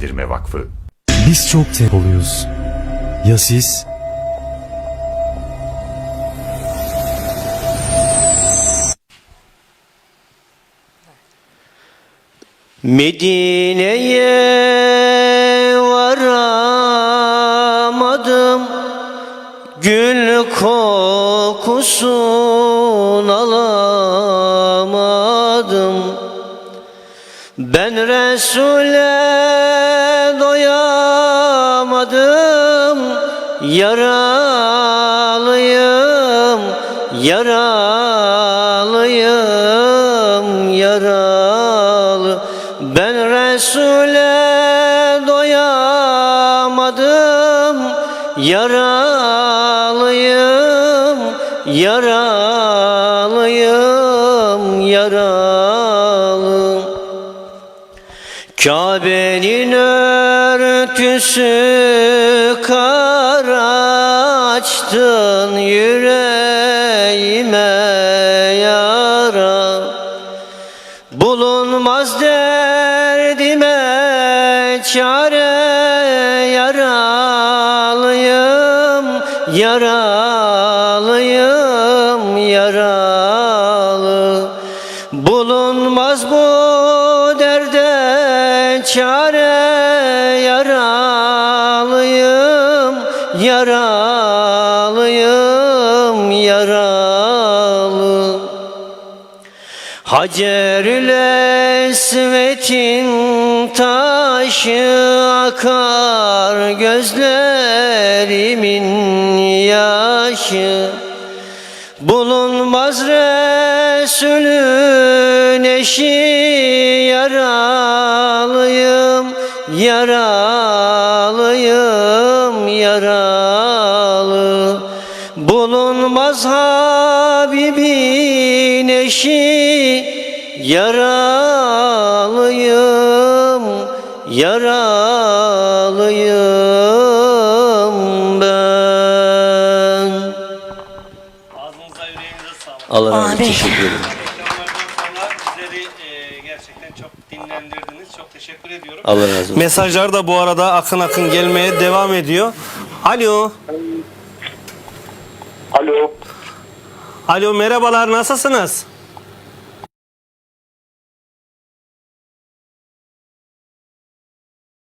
Bilgilendirme Vakfı Biz çok tempoluyuz. Ya siz? Medine'ye varamadım Gül kokusun alamadım Ben Resul'e doyamadım Yaralıyım, yaralıyım, yaralı. Ben Resul'e doyamadım Yaralıyım, yaralıyım, Kabe'nin örtüsü kara açtın yüreğime yara. Bulunmaz derdime çare yaralıyım, yaralıyım, yaralı çare yaralıyım, yaralıyım, yaralı. Hacerül Esvet'in taşı akar gözlerimin yaşı. Bulunmaz Resulün eşi yaralıyım, yaralıyım, yaralı Bulunmaz Habibin eşi yaralıyım, yaralıyım ben Ağzınıza yüreğinize sağlık. Allah razı olsun. Amin. Teşekkür ederim. Çok dinlendirdiniz. Çok teşekkür ediyorum. Allah razı olsun. Mesajlar da bu arada akın akın gelmeye devam ediyor. Alo. Alo. Alo merhabalar nasılsınız?